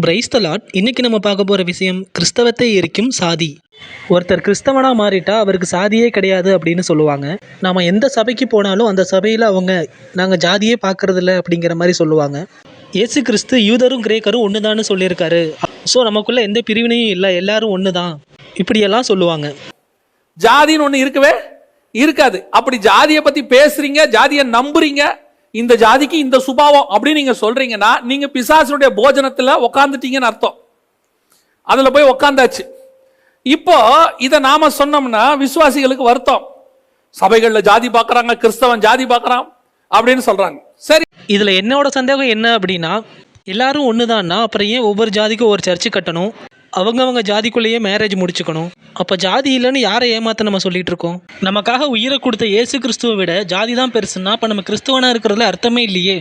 Praise the lot நம்ம பார்க்க போகிற விஷயம் கிறிஸ்தவத்தை எரிக்கும் சாதி. ஒருத்தர் கிறிஸ்தவனாக மாறிட்டா அவருக்கு சாதியே கிடையாது அப்படின்னு சொல்லுவாங்க. நாம் எந்த சபைக்கு போனாலும் அந்த சபையில் அவங்க நாங்கள் ஜாதியே பார்க்கறதில்ல அப்படிங்கிற மாதிரி சொல்லுவாங்க. இயேசு கிறிஸ்து யூதரும் கிரேக்கரும் ஒன்று தான் சொல்லியிருக்காரு. ஸோ நமக்குள்ளே எந்த பிரிவினையும் இல்லை. எல்லாரும் ஒன்று தான் இப்படியெல்லாம் சொல்லுவாங்க. ஜாதின்னு ஒன்று இருக்கவே இருக்காது. அப்படி ஜாதியை பற்றி பேசுகிறீங்க ஜாதியை நம்புறீங்க இந்த ஜாதிக்கு இந்த சுபாவம் அப்படின்னு நீங்க சொல்றீங்கன்னா நீங்க பிசாசனுடைய போஜனத்துல உக்காந்துட்டீங்கன்னு அர்த்தம். அதுல போய் உக்காந்தாச்சு. இப்போ இதை நாம சொன்னோம்னா விசுவாசிகளுக்கு வருத்தம். சபைகளில் ஜாதி பார்க்குறாங்க கிறிஸ்தவன் ஜாதி பார்க்குறான் அப்படின்னு சொல்கிறாங்க சரி. இதில் என்னோட சந்தேகம் என்ன அப்படின்னா எல்லாரும் ஒன்று தான்னா அப்புறம் ஏன் ஒவ்வொரு ஜாதிக்கும் ஒரு சர்ச்சு கட்டணும்? அவங்கவங்க ஜாதிக்குள்ளேயே மேரேஜ் முடிச்சுக்கணும். அப்போ ஜாதி இல்லைன்னு யாரை ஏமாத்த நம்ம சொல்லிட்டு இருக்கோம் நமக்காக உயிரை கொடுத்த இயேசு கிறிஸ்துவை விட ஜாதி தான் பெருசுன்னா அப்போ நம்ம கிறிஸ்துவனாக இருக்கிறதுல அர்த்தமே இல்லையே.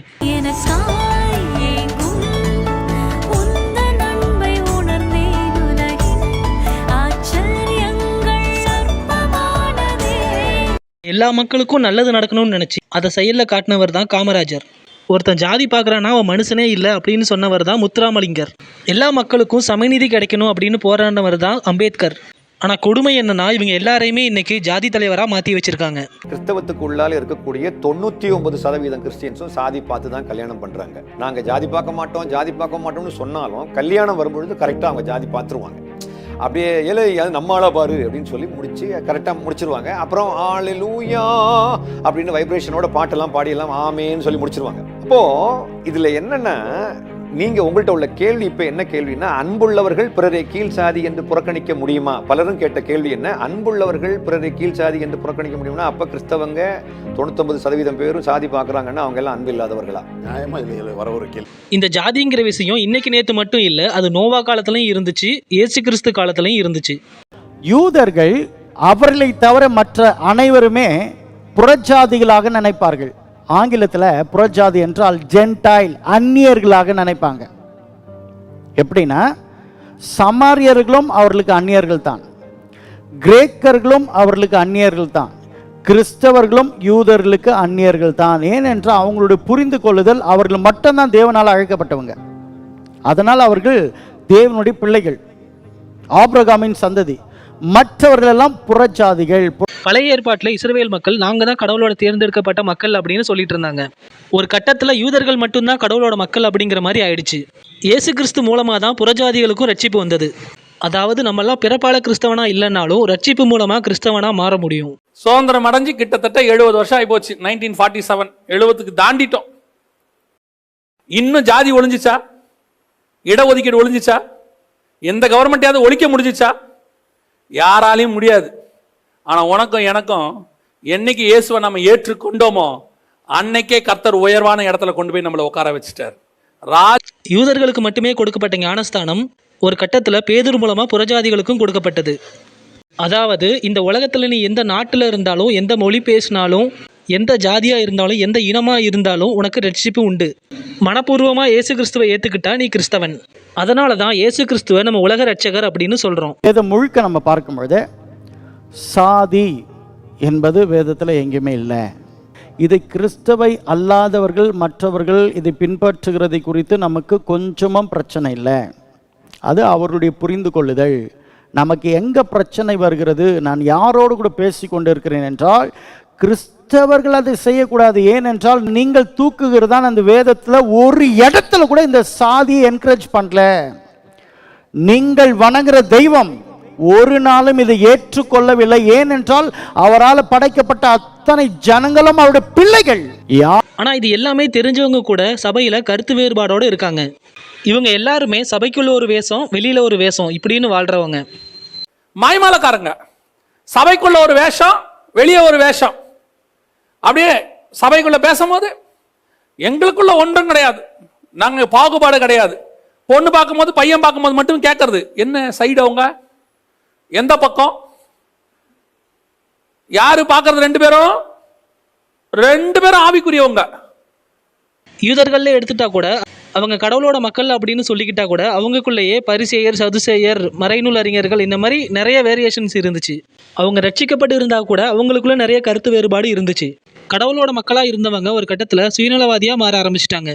எல்லா மக்களுக்கும் நல்லது நடக்கணும்னு நினச்சி அதை செயலில் காட்டினவர் தான் காமராஜர். ஒருத்தன் ஜாதி பார்க்குறான்னா அவன் மனுஷனே இல்லை அப்படின்னு சொன்னவர் தான் முத்துராமலிங்கர். எல்லா மக்களுக்கும் சமநீதி கிடைக்கணும் அப்படின்னு போராடினவர் தான் அம்பேத்கர். ஆனால் கொடுமை என்னன்னா இவங்க எல்லாரையுமே இன்னைக்கு ஜாதி தலைவராக மாற்றி வச்சிருக்காங்க. கிறிஸ்தவத்துக்கு உள்ளால இருக்கக்கூடிய தொண்ணூற்றி ஒன்பது சதவீதம் கிறிஸ்டியன்ஸும் சாதி பார்த்து தான் கல்யாணம் பண்ணுறாங்க நாங்கள் ஜாதி பார்க்க மாட்டோம் ஜாதி பார்க்க மாட்டோம்னு சொன்னாலும் கல்யாணம் வரும்பொழுது கரெக்டாக அவங்க ஜாதி பார்த்துருவாங்க. அப்படியே ஏழை அது நம்ம ஆளா பாரு அப்படின்னு சொல்லி முடிச்சு கரெக்டாக முடிச்சிருவாங்க. அப்புறம் ஆளிலூயா அப்படின்னு வைப்ரேஷனோட பாட்டெல்லாம் பாடியெல்லாம் ஆமேன்னு சொல்லி முடிச்சிருவாங்க. அப்போது இதில் என்னென்ன நீங்க உங்கள்கிட்ட உள்ள கேள்வி இப்ப என்ன கேள்வின்னா அன்புள்ளவர்கள் பிறரை கீழ் சாதி என்று புறக்கணிக்க முடியுமா? பலரும் கேட்ட கேள்வி என்ன? அன்புள்ளவர்கள் பிறரை கீழ் சாதி என்று புறக்கணிக்க முடியும்னா அப்ப கிறிஸ்தவங்க தொண்ணூத்தொன்பது சதவீதம் பேரும் சாதி பார்க்கறாங்கன்னா அவங்க எல்லாம் அன்பு இல்லாதவர்களா நியாயமா இதுல வர ஒரு கேள்வி. இந்த ஜாதிங்கிற விஷயம் இன்னைக்கு நேற்று மட்டும் இல்லை அது நோவா காலத்துலையும் இருந்துச்சு இயேசு கிறிஸ்து காலத்துலையும் இருந்துச்சு. யூதர்கள் அவர்களை தவிர மற்ற அனைவருமே புறஜாதிகளாக நினைப்பார்கள். ஆங்கிலத்தில் புறஜாதி என்றால் ஜென்டைல் அந்நியர்களாக நினைப்பாங்க. எப்படின்னா சமாரியர்களும் அவர்களுக்கு அந்நியர்கள் தான் கிரேக்கர்களும் அவர்களுக்கு அந்நியர்கள் தான் கிறிஸ்தவர்களும் யூதர்களுக்கு அந்நியர்கள் தான் ஏனென்றால் அவங்களுடைய புரிந்து கொள்ளுதல் அவர்கள் மட்டும்தான் தேவனால் அழைக்கப்பட்டவங்க. அதனால் அவர்கள் தேவனுடைய பிள்ளைகள். ஆப்ரகாமின் சந்ததி. மற்றவர்கள் எல்லாம் புறஜாதிகள். பழைய ஏற்பாட்டில் இஸ்ரவேல் மக்கள் நாங்கள் தான் கடவுளோட தேர்ந்தெடுக்கப்பட்ட மக்கள் அப்படின்னு சொல்லிட்டு இருந்தாங்க. ஒரு கட்டத்தில் யூதர்கள் மட்டும்தான் கடவுளோட மக்கள் அப்படிங்கிற மாதிரி ஆயிடுச்சு. இயேசு கிறிஸ்து மூலமாக தான் புறஜாதிகளுக்கும் ரட்சிப்பு வந்தது. அதாவது நம்மெல்லாம் பிறப்பால கிறிஸ்தவனா இல்லைனாலும் ரட்சிப்பு மூலமாக கிறிஸ்தவனா மாற முடியும். சுதந்திரம் அடைஞ்சு கிட்டத்தட்ட எழுபது வருஷம் ஆயிப்போச்சு. நைன்டீன் ஃபார்ட்டி செவன் எழுபதுக்கு தாண்டிட்டோம். இன்னும் ஜாதி ஒழிஞ்சிச்சா இடஒதுக்கீடு ஒழிஞ்சிச்சா எந்த கவர்மெண்ட்டையாவது ஒழிக்க முடிஞ்சிச்சா? யாராலையும் முடியாது. ஆனால் உனக்கும் எனக்கும் என்னைக்கு இயேசுவை நம்ம ஏற்றுக்கொண்டோமோ அன்னைக்கே கர்த்தர் உயர்வான இடத்துல கொண்டு போய் நம்மளை உட்கார வச்சுட்டார். ராஜ் யூதர்களுக்கு மட்டுமே கொடுக்கப்பட்ட ஞானஸ்தானம் ஒரு கட்டத்தில் பேதூர் மூலமாக புறஜாதிகளுக்கும் கொடுக்கப்பட்டது. அதாவது இந்த உலகத்தில் நீ எந்த நாட்டில் இருந்தாலும் எந்த மொழி பேசினாலும் எந்த ஜாதியாக இருந்தாலும் எந்த இனமாக இருந்தாலும் உனக்கு ரட்சிப்பு உண்டு. மனப்பூர்வமாக இயேசு கிறிஸ்துவை ஏற்றுக்கிட்டா நீ கிறிஸ்தவன். அதனால தான் இயேசு கிறிஸ்துவை நம்ம உலக ரட்சகர் அப்படின்னு சொல்கிறோம் வேதம் முழுக்க நம்ம பார்க்கும்பொழுது சாதி என்பது வேதத்தில் எங்கேயுமே இல்லை. இதை கிறிஸ்தவை அல்லாதவர்கள் மற்றவர்கள் இதை பின்பற்றுகிறதை குறித்து நமக்கு கொஞ்சமும் பிரச்சனை இல்லை. அது அவருடைய புரிந்து கொள்ளுதல் நமக்கு எங்கே பிரச்சனை வருகிறது? நான் யாரோடு கூட பேசி கொண்டிருக்கிறேன் என்றால் கிறிஸ்தவர்கள் அதை செய்யக்கூடாது. ஏனென்றால் நீங்கள் தூக்குகிறதான் அந்த வேதத்தில் ஒரு இடத்துல கூட இந்த சாதியை என்கரேஜ் பண்ணல. நீங்கள் வணங்குற தெய்வம் ஒரு நாளும் இதை ஏற்றுக்கொள்ளவில்லை. ஏனென்றால் அவரால் படைக்கப்பட்ட அத்தனை ஜனங்களும் அவருடைய பிள்ளைகள். யா ஆனால் இது எல்லாமே தெரிஞ்சவங்க கூட சபையில் கருத்து வேறுபாடோடு இருக்காங்க. இவங்க எல்லாருமே சபைக்குள்ள ஒரு வேஷம் வெளியில் ஒரு வேஷம் இப்படின்னு வாழ்கிறவங்க மாய்மாலக்காரங்க. சபைக்குள்ள ஒரு வேஷம் வெளியே ஒரு வேஷம். அப்படியே சபைக்குள்ள பேசும்போது எங்களுக்குள்ள ஒன்றும் கிடையாது. நாங்கள் பாகுபாடு கிடையாது. பொண்ணு பார்க்கும்போது பையன் பார்க்கும்போது மட்டும் கேட்கறது என்ன சைடு அவங்க எந்த பக்கம்? யாரு பார்க்கறது ரெண்டு பேரும்? ரெண்டு பேரும் ஆவிக்குரியவங்க யூதர்கள்ல எடுத்துட்டா கூட அவங்க கடவுளோட மக்கள் அப்படின்னு சொல்லிக்கிட்டா கூட அவங்களுக்குள்ளேயே பரிசேயர் சதுசேயர் மறைநூல் அறிஞர்கள் இந்த மாதிரி நிறைய வேரியேஷன்ஸ் இருந்துச்சு. அவங்க ரட்சிக்கப்பட்டு இருந்தால் கூட அவங்களுக்குள்ள நிறைய கருத்து வேறுபாடு இருந்துச்சு. கடவுளோட மக்களாக இருந்தவங்க ஒரு கட்டத்தில் சுயநலவாதியாக மாற ஆரம்பிச்சிட்டாங்க.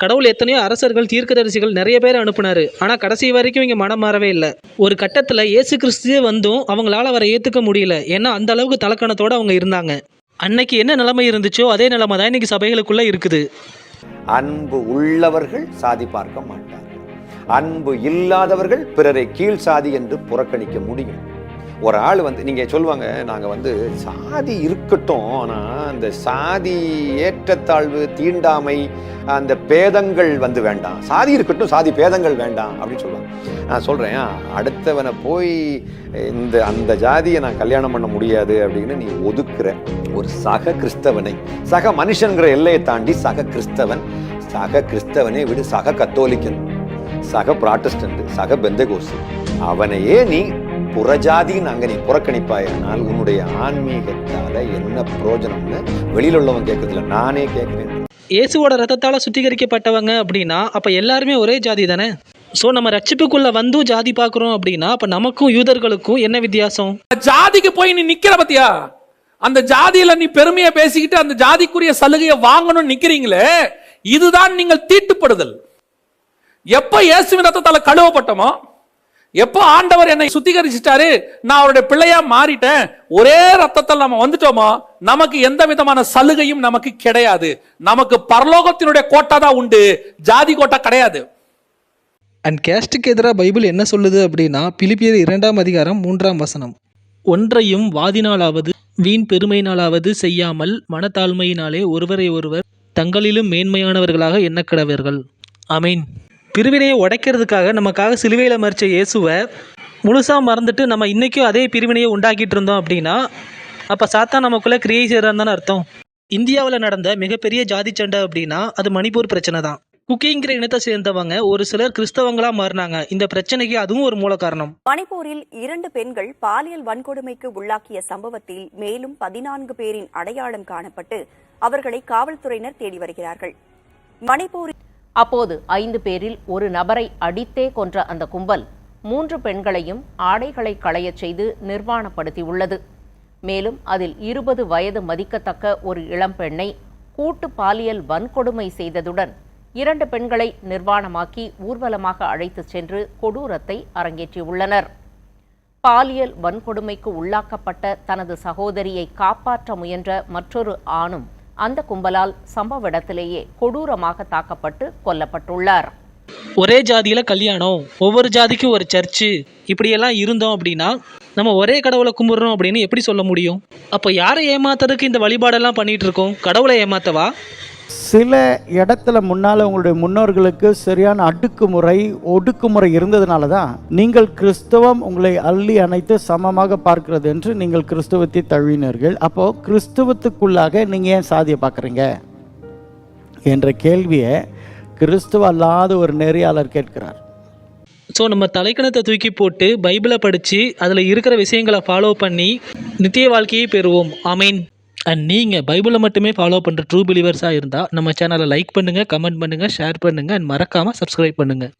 கடவுள் எத்தனையோ அரசர்கள் தீர்க்கதரிசிகள் நிறைய பேர் அனுப்புனாரு. ஆனால் கடைசி வரைக்கும் இங்கே மனம் மாறவே இல்லை. ஒரு கட்டத்தில் இயேசு கிறிஸ்துவே வந்தும் அவங்களால அவரை ஏற்றுக்க முடியல. ஏன்னா அந்த அளவுக்கு தலக்கணத்தோடு அவங்க இருந்தாங்க. அன்னைக்கு என்ன நிலைமை இருந்துச்சோ அதே நிலைமை தான் இன்னைக்கு சபைகளுக்குள்ளே இருக்குது. அன்பு உள்ளவர்கள் சாதி பார்க்க மாட்டார்கள். அன்பு இல்லாதவர்கள் பிறரை கீழ் சாதி என்று புறக்கணிக்க முடியும். ஒரு ஆள் வந்து நீங்க சொல்லுவாங்க நாங்க வந்து சாதி இருக்கட்டும் ஆனா அந்த சாதி ஏற்றத்தாழ்வு தீண்டாமை அந்த பேதங்கள் வந்து வேண்டாம். சாதி இருக்கட்டும் சாதி பேதங்கள் வேண்டாம் அப்படின்னு சொல்லுவாங்க. நான் சொல்றேன் அடுத்தவனை போய் இந்த அந்த ஜாதியை நான் கல்யாணம் பண்ண முடியாது அப்படின்னு நீ ஒதுக்குற ஒரு சக கிறிஸ்தவனை. சக மனுஷங்கிற எல்லையை தாண்டி சக கிறிஸ்தவன். சக கிறிஸ்தவனை விடு சக கத்தோலிக்கன் சக ப்ராட்டஸ்டன்ட் சக பெந்தகோசு அவனையே நீ புறஜாதின்னு அங்க நீ புறக்கணிப்பாயானால் உன்னுடைய ஆன்மீகத்தால என்ன பிரயோஜனம்னு வெளியில உள்ளவன் கேட்கறதில்ல. நானே கேட்கிறேன். இயேசுவோட ரத்தத்தால் சுத்திகரிக்கப்பட்டவங்க அப்படின்னா அப்போ எல்லாருமே ஒரே ஜாதி தானே? ஸோ நம்ம ரட்சிப்புக்குள்ளே வந்தும் ஜாதி பார்க்குறோம் அப்படின்னா அப்போ நமக்கும் யூதர்களுக்கும் என்ன வித்தியாசம்? ஜாதிக்கு போய் நீ நிக்கிற பத்தியா? அந்த ஜாதியில நீ பெருமையை பேசிக்கிட்டு அந்த ஜாதிக்குரிய சலுகையை வாங்கணும்னு நிக்கிறீங்களே இதுதான் நீங்கள் தீட்டுப்படுதல். எப்ப இயேசுவின் ரத்தத்தால கழுவப்பட்டோமோ எப்போ ஆண்டவர் என்னை சுத்திகரிச்சிட்டாரு? நான் அவருடைய பிள்ளையா மாறிட்டேன். ஒரே ரத்தத்தால் நம்ம வந்துட்டோமோ நமக்கு எந்த விதமான சலுகையும் நமக்கு கிடையாது. நமக்கு பரலோகத்தினுடைய கோட்டா தான் உண்டு. ஜாதி கோட்டா கிடையாது. அண்ட் கேஸ்டுக்கு எதிராக பைபிள் என்ன சொல்லுது அப்படின்னா பிலிப்பியர் இரண்டாம் அதிகாரம் மூன்றாம் வசனம். ஒன்றையும் வாதினாலாவது வீண் பெருமையினாலாவது செய்யாமல் மனத்தாழ்மையினாலே ஒருவரை ஒருவர் தங்களிலும் மேன்மையானவர்களாக எண்ணக்கடவர்கள். ஆமீன். பிரிவினையை உடைக்கிறதுக்காக நமக்காக சிலுவையில் மறித்த இயேசுவை முழுசாக மறந்துட்டு நம்ம இன்றைக்கும் அதே பிரிவினையை உண்டாக்கிட்டு இருந்தோம் அப்படின்னா அப்போ சாத்தா நமக்குள்ளே கிரியை செய்கிறான்னு தானே அர்த்தம். இந்தியாவில் நடந்த மிகப்பெரிய ஜாதி சண்டை அப்படின்னா அது மணிப்பூர் பிரச்சனை தான். குக்கிங்கிற இனத்தை சேர்ந்தவங்க ஒரு சிலர் கிறிஸ்தவங்களா மாறினாங்க. இந்த பிரச்சனைக்கு அதுவும் ஒரு மூல காரணம். மணிப்பூரில் இரண்டு பெண்கள் பாலியல் வன்கொடுமைக்கு உள்ளாக்கிய சம்பவத்தில் மேலும் பதினான்கு பேரின் அடையாளம் காணப்பட்டு அவர்களை காவல்துறையினர் தேடி வருகிறார்கள். மணிப்பூரில் அப்போது ஐந்து பேரில் ஒரு நபரை அடித்தே கொன்ற அந்த கும்பல் மூன்று பெண்களையும் ஆடைகளை களையச் செய்து நிர்வாணப்படுத்தியுள்ளது. மேலும் அதில் இருபது வயது மதிக்கத்தக்க ஒரு இளம்பெண்ணை கூட்டு பாலியல் வன்கொடுமை செய்ததுடன் இரண்டு பெண்களை நிர்வாணமாக்கி ஊர்வலமாக அழைத்துச் சென்று கொடூரத்தை அரங்கேற்றியுள்ளனர். பாலியல் வன்கொடுமைக்கு உள்ளாக்கப்பட்ட தனது சகோதரியை காப்பாற்ற முயன்ற மற்றொரு ஆணும் அந்த கும்பலால் சம்பவ இடத்திலேயே கொடூரமாக தாக்கப்பட்டு கொல்லப்பட்டுள்ளார். ஒரே ஜாதியில கல்யாணம் ஒவ்வொரு ஜாதிக்கும் ஒரு சர்ச்சு இப்படியெல்லாம் இருந்தோம் அப்படின்னா நம்ம ஒரே கடவுளை கும்பிடுறோம் அப்படின்னு எப்படி சொல்ல முடியும்? அப்போ யாரை ஏமாத்துறதுக்கு இந்த வழிபாடெல்லாம் பண்ணிட்டு இருக்கோம்? கடவுளை ஏமாத்தவா? சில இடத்துல முன்னால் உங்களுடைய முன்னோர்களுக்கு சரியான அடுக்குமுறை ஒடுக்குமுறை இருந்ததுனால தான் நீங்கள் கிறிஸ்தவம் உங்களை அள்ளி அணைத்து சமமாக பார்க்கிறது என்று நீங்கள் கிறிஸ்தவத்தை தழுவினீர்கள். அப்போது கிறிஸ்தவத்துக்குள்ளாக நீங்கள் ஏன் சாதியை பார்க்குறீங்க? என்ற கேள்வியை கிறிஸ்துவ அல்லாத ஒரு நெறியாளர் கேட்கிறார். ஸோ நம்ம தலைக்கணத்தை தூக்கி போட்டு பைபிளை படித்து அதில் இருக்கிற விஷயங்களை ஃபாலோ பண்ணி நித்திய வாழ்க்கையை பெறுவோம். அமீன் அண்ட் நீங்கள் பைபிளை மட்டுமே ஃபாலோ பண்ணுற ட்ரூ பிலீவர்ஸாக இருந்தால் நம்ம சேனலை லைக் பண்ணுங்கள் கமெண்ட் பண்ணுங்கள் ஷேர் பண்ணுங்கள் அண்ட் மறக்காமல் சப்ஸ்கிரைப் பண்ணுங்கள்